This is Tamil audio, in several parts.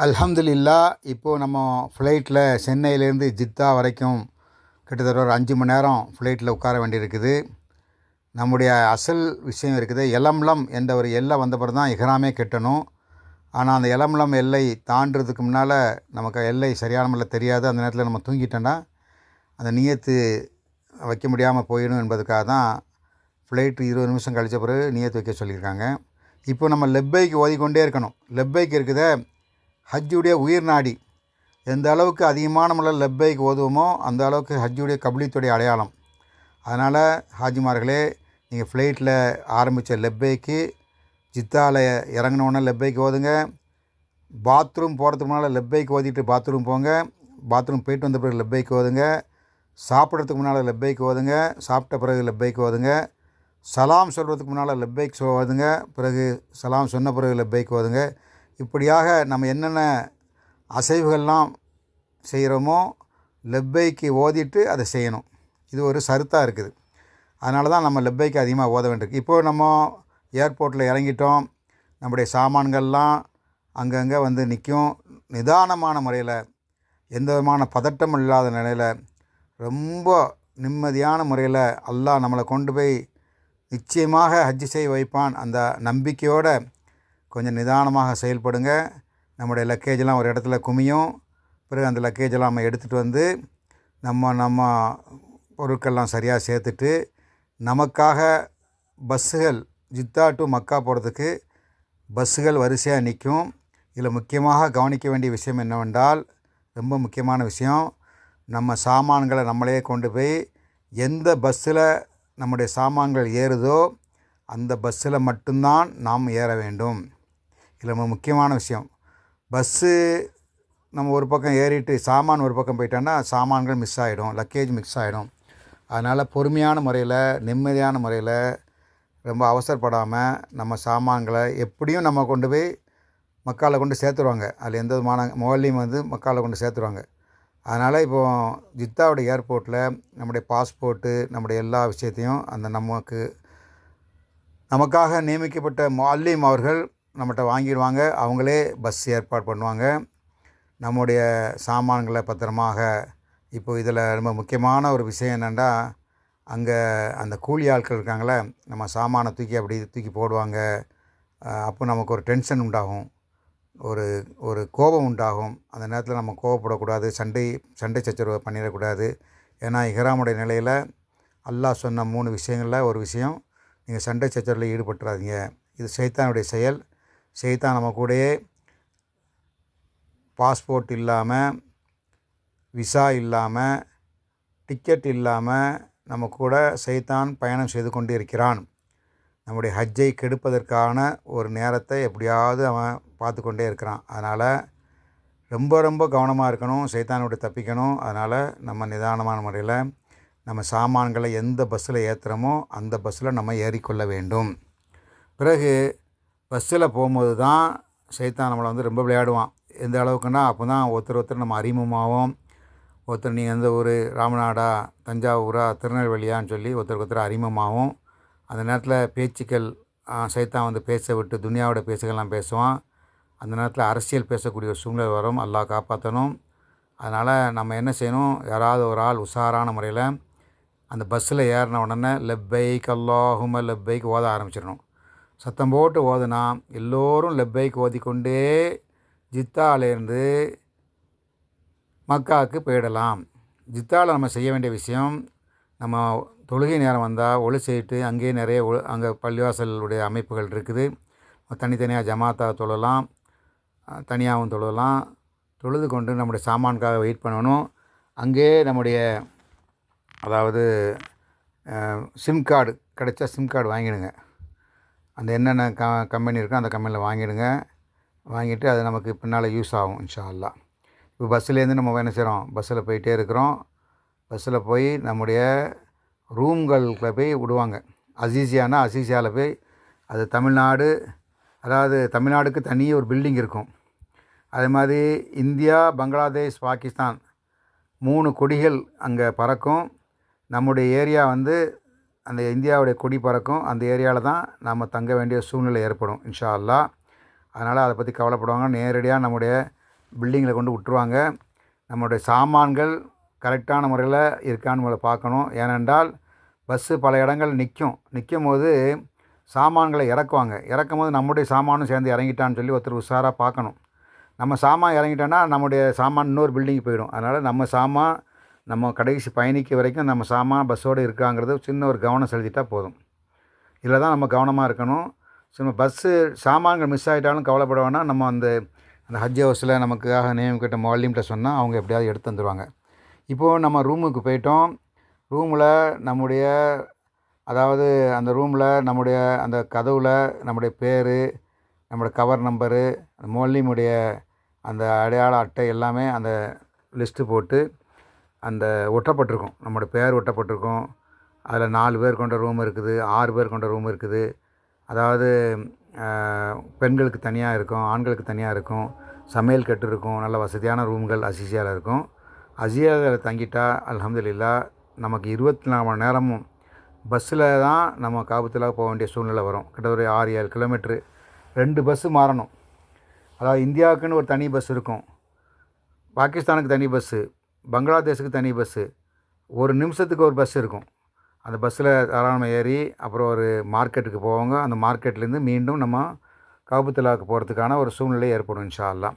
அல்ஹம்துலில்லா இப்போது நம்ம ஃப்ளைட்டில் சென்னையிலேருந்து ஜித்தா வரைக்கும் கிட்டத்தட்ட ஒரு அஞ்சு மணி நேரம் ஃப்ளைட்டில் உட்கார வேண்டியிருக்குது. நம்முடைய அசல் விஷயம் இருக்குது எலம்லம் என்ற ஒரு எல்லை வந்த பிறகு தான் இஹ்ராமே கட்டணும். ஆனால் அந்த எலம்லம் எல்லை தாண்டுறதுக்கு முன்னால் நமக்கு எல்லை சரியான முறையில் தெரியாது. அந்த நேரத்தில் நம்ம தூங்கிட்டோன்னா அந்த நியத்து வைக்க முடியாமல் போயிடும் என்பதுக்காக தான் ஃப்ளைட்டு இருபது நிமிஷம் கழிச்ச பிறகு நியத்து வைக்க சொல்லியிருக்காங்க. இப்போ நம்ம லெப்பைக்கு ஓதிக்கொண்டே இருக்கணும். லெப்பைக்கு இருக்குதே ஹஜ்ஜுடைய உயிர் நாடி. எந்த அளவுக்கு அதிகமான முறையில் லெப்பைக்கு ஓதுவோமோ அந்த அளவுக்கு ஹஜ்ஜுடைய கபலித்துடைய அடையாளம். அதனால் ஹாஜிமார்களே நீங்கள் ஃப்ளைட்டில் ஆரம்பித்த லெப்பைக்கு ஜித்தாவில் இறங்கினோடனே லெப்பைக்கு ஓதுங்க. பாத்ரூம் போகிறதுக்கு முன்னால் லெப்பைக்கு ஓதிட்டு பாத்ரூம் போங்க. பாத்ரூம் போயிட்டு வந்த பிறகு லெப்பைக்கு ஓதுங்க. சாப்பிட்றதுக்கு முன்னால் லெப்பைக்கு ஓதுங்க. சாப்பிட்ட பிறகு லெப்பைக்கு ஓதுங்க. சலாம் சொல்கிறதுக்கு முன்னால் லெப்பைக் ஓதுங்க. பிறகு சலாம் சொன்ன பிறகு லெப்பைக்கு ஓதுங்க. இப்படியாக நம்ம என்னென்ன அசைவுகள்லாம் செய்கிறோமோ லெப்பைக்கு ஓதிட்டு அதை செய்யணும். இது ஒரு சருத்தாக இருக்குது. அதனால தான் நம்ம லெப்பைக்கு அதிகமாக ஓத வேண்டியிருக்கு. இப்போது நம்ம ஏர்போர்ட்டில் இறங்கிட்டோம். நம்முடைய சாமான்கள்லாம் அங்கங்கே வந்து நிற்கும். நிதானமான முறையில் எந்த விதமான பதட்டம் இல்லாத நிலையில் ரொம்ப நிம்மதியான முறையில் அல்லாஹ் நம்மளை கொண்டு போய் நிச்சயமாக ஹஜ்ஜு செய்ய வைப்பான். அந்த நம்பிக்கையோடு கொஞ்சம் நிதானமாக செயல்படுங்க. நம்முடைய லக்கேஜெலாம் ஒரு இடத்துல குமியும். பிறகு அந்த லக்கேஜெல்லாம் நம்ம எடுத்துகிட்டு வந்து நம்ம நம்ம பொருட்கள்லாம் சரியாக சேர்த்துட்டு நமக்காக பஸ்ஸுகள் ஜித்தா டு மக்கா போகிறதுக்கு பஸ்ஸுகள் வரிசையாக நிற்கும். இதில் முக்கியமாக கவனிக்க வேண்டிய விஷயம் என்னவென்றால் ரொம்ப முக்கியமான விஷயம் நம்ம சாமான்களை நம்மளே கொண்டு போய் எந்த பஸ்ஸில் நம்முடைய சாமான்கள் ஏறுதோ அந்த பஸ்ஸில் மட்டும்தான் நாம் ஏற வேண்டும். இது ரொம்ப முக்கியமான விஷயம். பஸ்ஸு நம்ம ஒரு பக்கம் ஏறிட்டு சாமான் ஒரு பக்கம் போயிட்டோன்னா சாமான்கள் மிஸ் ஆகிடும் லக்கேஜ் மிஸ் ஆகிடும் அதனால் பொறுமையான முறையில் நிம்மதியான முறையில் ரொம்ப அவசரப்படாமல் நம்ம சாமான்களை எப்படியும் நம்ம கொண்டு போய் மக்களை கொண்டு சேர்த்துருவாங்க. அதில் எந்த விதமான மொபைல்லையும் வந்து மக்களை கொண்டு சேர்த்துருவாங்க. அதனால் இப்போது ஜித்தாவுடைய ஏர்போர்ட்டில் நம்முடைய பாஸ்போர்ட்டு நம்முடைய எல்லா விஷயத்தையும் அந்த நமக்கு நமக்காக நியமிக்கப்பட்ட மல்லிம் அவர்கள் நம்மகிட்ட வாங்கிடுவாங்க. அவங்களே பஸ் ஏற்பாடு பண்ணுவாங்க. நம்முடைய சாமான்களை பத்திரமாக இப்போ இதில் ரொம்ப முக்கியமான ஒரு விஷயம் என்னென்னா அங்கே அந்த கூலி ஆட்கள் இருக்காங்களே நம்ம சாமானை தூக்கி அப்படி தூக்கி போடுவாங்க. அப்போ நமக்கு ஒரு டென்ஷன் உண்டாகும். ஒரு ஒரு கோபம் உண்டாகும். அந்த நேரத்தில் நம்ம கோபப்படக்கூடாது சண்டை சண்டை சச்சரவு பண்ணிடக்கூடாது. ஏன்னா இஹராமுடைய நிலையில் அல்லாஹ் சொன்ன மூணு விஷயங்களில் ஒரு விஷயம் நீங்கள் சண்டை சச்சரவில் ஈடுபட்டுறாதீங்க. இது சைத்தானுடைய செயல். செய்தான் நம்ம கூடயே பாஸ்போர்ட் இல்லாமல் விசா இல்லாமல் டிக்கெட் இல்லாமல் நம்ம கூட சைத்தான் பயணம் செய்து கொண்டு இருக்கிறான் நம்முடைய ஹஜ்ஜை கெடுப்பதற்கான ஒரு நேரத்தை எப்படியாவது அவன் பார்த்து கொண்டே இருக்கிறான். அதனால் ரொம்ப ரொம்ப கவனமாக இருக்கணும் சைத்தானோட தப்பிக்கணும். அதனால் நம்ம நிதானமான முறையில் நம்ம சாமான்களை எந்த பஸ்ஸில் ஏற்றுறோமோ அந்த பஸ்ஸில் நம்ம ஏறிக்கொள்ள வேண்டும். பிறகு பஸ்ஸில் போகும்போது தான் சைத்தான் நம்மளை வந்து ரொம்ப விளையாடுவான். எந்த அளவுக்குன்னா அப்போ தான் ஒருத்தர் ஒருத்தர் நம்ம அறிமுகமாகவும் ஒருத்தர் நீங்கள் எந்த ஊர்? ராமநாடா தஞ்சாவூரா திருநெல்வேலியான்னு சொல்லி ஒருத்தருக்கு ஒருத்தர் அறிமுகமாகவும் அந்த நேரத்தில் பேச்சுக்கள் சைத்தான் வந்து பேச விட்டு துனியாவோட பேசுகள்லாம் பேசுவான். அந்த நேரத்தில் அரசியல் பேசக்கூடிய ஒரு சூழ்நிலை வரும். எல்லாம் காப்பாற்றணும். அதனால் நம்ம என்ன செய்யணும்? யாராவது ஒரு ஆள் உஷாரான முறையில் அந்த பஸ்ஸில் ஏறின உடனே லெப்பைக் அல்லாஹும லெப்பைக்கு ஓத ஆரம்பிச்சிடணும். சத்தம் போட்டு ஓதுனா எல்லோரும் லெப்பைக்கு ஓதிக்கொண்டே ஜித்தாலேருந்து மக்காவுக்கு போயிடலாம். ஜித்தாவில் நம்ம செய்ய வேண்டிய விஷயம் நம்ம தொழுகை நேரம் வந்தால் ஒளி செய்யிட்டு அங்கேயே நிறைய ஒ அங்கே பள்ளிவாசலுடைய அமைப்புகள் இருக்குது. தனித்தனியாக ஜமாத்தா தொழலாம் தனியாகவும் தொழலாம். தொழுது கொண்டு நம்முடைய சாமான்காக வெயிட் பண்ணணும். அங்கே நம்முடைய அதாவது சிம் கார்டு கிடைச்சா சிம் கார்டு வாங்கிடுங்க. அந்த என்னென்ன க கம்பெனி இருக்கோ அந்த கம்பெனியில் வாங்கிடுங்க. வாங்கிட்டு அது நமக்கு பின்னால் யூஸ் ஆகும் இன்ஷா அல்லா இப்போ பஸ்ஸுலேருந்து நம்ம என்ன செய்கிறோம் பஸ்ஸில் போயிட்டே இருக்கிறோம். பஸ்ஸில் போய் நம்முடைய ரூம்களில் போய் விடுவாங்க. அசீசியானா அசீசியாவில் போய் அது தமிழ்நாடு அதாவது தமிழ்நாடுக்கு தனியே ஒரு பில்டிங் இருக்கும். அதே மாதிரி இந்தியா பங்களாதேஷ் பாகிஸ்தான் மூணு கொடிகள் அங்கே பறக்கும். நம்முடைய ஏரியா வந்து அந்த இந்தியாவுடைய கொடி பறக்கும் அந்த ஏரியாவில் தான் நம்ம தங்க வேண்டிய சூழ்நிலை ஏற்படும் இன்ஷா அல்லா அதனால் அதை பற்றி கவலைப்படுவாங்க. நேரடியாக நம்முடைய பில்டிங்கில் கொண்டு விட்டுருவாங்க. நம்மளுடைய சாமான்கள் கரெக்டான முறையில் இருக்கான்னு பார்க்கணும். ஏனென்றால் பஸ்ஸு பல இடங்கள் நிற்கும் நிற்கும் போது சாமான்களை இறக்குவாங்க. இறக்கும் போது நம்முடைய சாமானும் சேர்ந்து இறங்கிட்டான்னு சொல்லி ஒருத்தர் உஷாராக பார்க்கணும். நம்ம சாமான் இறங்கிட்டோன்னா நம்முடைய சாமான் இன்னொரு பில்டிங் போயிடும். அதனால் நம்ம சாமான் நம்ம கடைசி பயணிக்க வரைக்கும் நம்ம சாமான் பஸ்ஸோடு இருக்காங்கிறது சின்ன ஒரு கவனம் செலுத்திட்டால் போதும். இதில் தான் நம்ம கவனமாக இருக்கணும். சும்மா பஸ்ஸு சாமான்கள் மிஸ் ஆகிட்டாலும் கவலைப்பட வேணால் நம்ம அந்த அந்த ஹஜ் ஹவுஸில் நமக்காக நியமிக்கிட்ட மொழிம்கிட்ட சொன்னால் அவங்க எப்படியாவது எடுத்து வந்துடுவாங்க இப்போது நம்ம ரூமுக்கு போயிட்டோம். ரூமில் நம்முடைய அதாவது அந்த ரூமில் நம்முடைய அந்த கதவில் நம்முடைய பேர் நம்முடைய கவர் நம்பரு அந்த மொல்லிமுடைய அந்த அடையாள அட்டை எல்லாமே அந்த லிஸ்ட்டு போட்டு அந்த ஒட்டப்பட்டிருக்கும். நம்மளோட பேர் ஒட்டப்பட்டிருக்கும். அதில் நாலு பேர் கொண்ட ரூம் இருக்குது. ஆறு பேர் கொண்ட ரூம் இருக்குது. அதாவது பெண்களுக்கு தனியாக இருக்கும் ஆண்களுக்கு தனியாக இருக்கும். சமையல் கட்டு இருக்கும். நல்ல வசதியான ரூம்கள் அசிசியாவில் இருக்கும். அசியாவில் தங்கிட்டா அலமதுல்லா நமக்கு இருபத்தி நாலு மணி நேரமும் பஸ்ஸில் தான் நம்ம காபத்தில் போக வேண்டிய சூழ்நிலை வரும். கிட்ட ஒரு ஆறு ஏழு கிலோமீட்ரு ரெண்டு பஸ்ஸு மாறணும். அதாவது இந்தியாவுக்குன்னு ஒரு தனி பஸ் இருக்கும். பாகிஸ்தானுக்கு தனி பஸ்ஸு. பங்களாதேஷுக்கு தனி பஸ்ஸு. ஒரு நிமிஷத்துக்கு ஒரு பஸ் இருக்கும். அந்த பஸ்ஸில் தாராளமாக ஏறி அப்புறம் ஒரு மார்க்கெட்டுக்கு போவாங்க. அந்த மார்க்கெட்லேருந்து மீண்டும் நம்ம காபத்துலாவுக்கு போகிறதுக்கான ஒரு சூழ்நிலை ஏற்படும் இன்ஷால்லாம்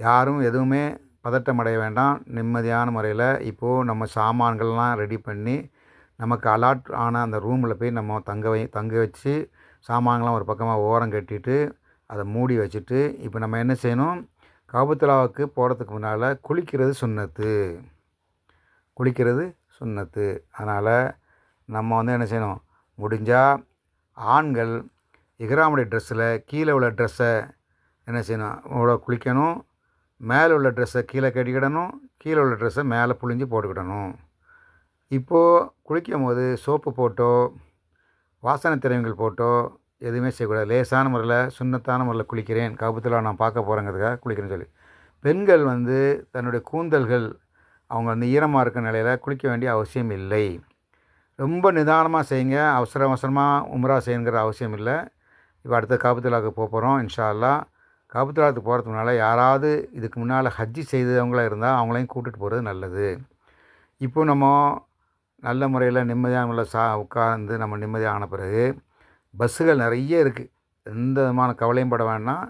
யாரும் எதுவுமே பதட்டம் அடைய வேண்டாம். நிம்மதியான முறையில் இப்போது நம்ம சாமான்கள்லாம் ரெடி பண்ணி நமக்கு அலாட் ஆன அந்த ரூமில் போய் நம்ம தங்க வை தங்க வச்சு சாமான்கள்லாம் ஒரு பக்கமாக ஓரம் கட்டிட்டு அதை மூடி வச்சுட்டு இப்போ நம்ம என்ன செய்யணும்? காபத்துலாவுக்கு போகிறதுக்கு முன்னால் குளிக்கிறது சுண்ணத்து. குளிக்கிறது சுண்ணத்து. அதனால் நம்ம வந்து என்ன செய்யணும்? முடிஞ்சால் ஆண்கள் இஹ்ராமுடைய ட்ரெஸ்ஸில் கீழே உள்ள ட்ரெஸ்ஸை என்ன செய்யணும்? குளிக்கணும். மேலே உள்ள ட்ரெஸ்ஸை கீழே கட்டிக்கிடணும். கீழே உள்ள ட்ரெஸ்ஸை மேலே புழிஞ்சு போட்டுக்கிடணும். இப்போது குளிக்கும் போது சோப்பு போட்டோ வாசனை திரவியங்கள் போட்டோ எதுவுமே செய்யக்கூடாது. லேசான முறையில் சுண்ணத்தான முறையில் குளிக்கிறேன். காபத்தில் நான் பார்க்க போகிறேங்கிறதுக்காக குளிக்கிறேன்னு சொல்லி. பெண்கள் வந்து தன்னுடைய கூந்தல்கள் அவங்க வந்து ஈரமாக இருக்கிற நிலையில் குளிக்க வேண்டிய அவசியம் இல்லை. ரொம்ப நிதானமாக செய்யுங்க. அவசர அவசரமாக உம்ரா செய்யுங்கிற அவசியம் இல்லை. இப்போ அடுத்த காபத்துலாவுக்கு போக போகிறோம் இன்ஷா அல்லாஹ் காபத்துலாவுக்கு போகிறதுக்கு யாராவது இதுக்கு முன்னால் ஹஜ்ஜி செய்தவங்களா இருந்தால் அவங்களையும் கூட்டிகிட்டு போகிறது நல்லது. இப்போ நம்ம நல்ல முறையில் நிம்மதியான முறையில் சா உட்கார்ந்து நம்ம நிம்மதியாக ஆன பிறகு பஸ்ஸுகள் நிறைய இருக்குது எந்த விதமான கவலையும் பட வேண்டாம்.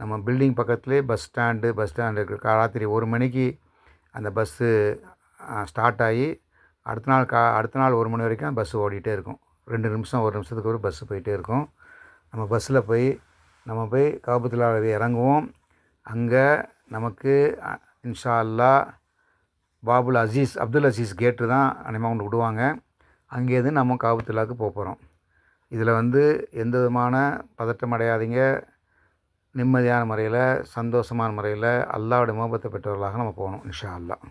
நம்ம பில்டிங் பக்கத்துலேயே பஸ் ஸ்டாண்டு பஸ் ஸ்டாண்டு இருக்குது ராத்திரி ஒரு மணிக்கு அந்த பஸ்ஸு ஸ்டார்ட் ஆகி அடுத்த நாள் கா அடுத்த நாள் ஒரு மணி வரைக்கும் பஸ்ஸு ஓடிட்டே இருக்கும். ரெண்டு நிமிஷம் ஒரு நிமிஷத்துக்கு ஒரு பஸ்ஸு போயிட்டே இருக்கும். நம்ம பஸ்ஸில் போய் நம்ம போய் காபத்தில் இறங்குவோம். அங்கே நமக்கு இன்ஷா அல்லாஹ் பாபுல் அசீஸ் அப்துல் அசீஸ் கேட்டு தான் அனிமா கொண்டு விடுவாங்க. அங்கேருந்து நம்ம காபத்துல்லாவுக்கு போக போகிறோம் இதில் வந்து எந்த விதமான பதட்டம் அடையாதீங்க. நிம்மதியான முறையில் சந்தோஷமான முறையில் அல்லாவுடைய மோபத்தை பெற்றவர்களாக நம்ம போகணும் இன்ஷா அல்லாஹ்.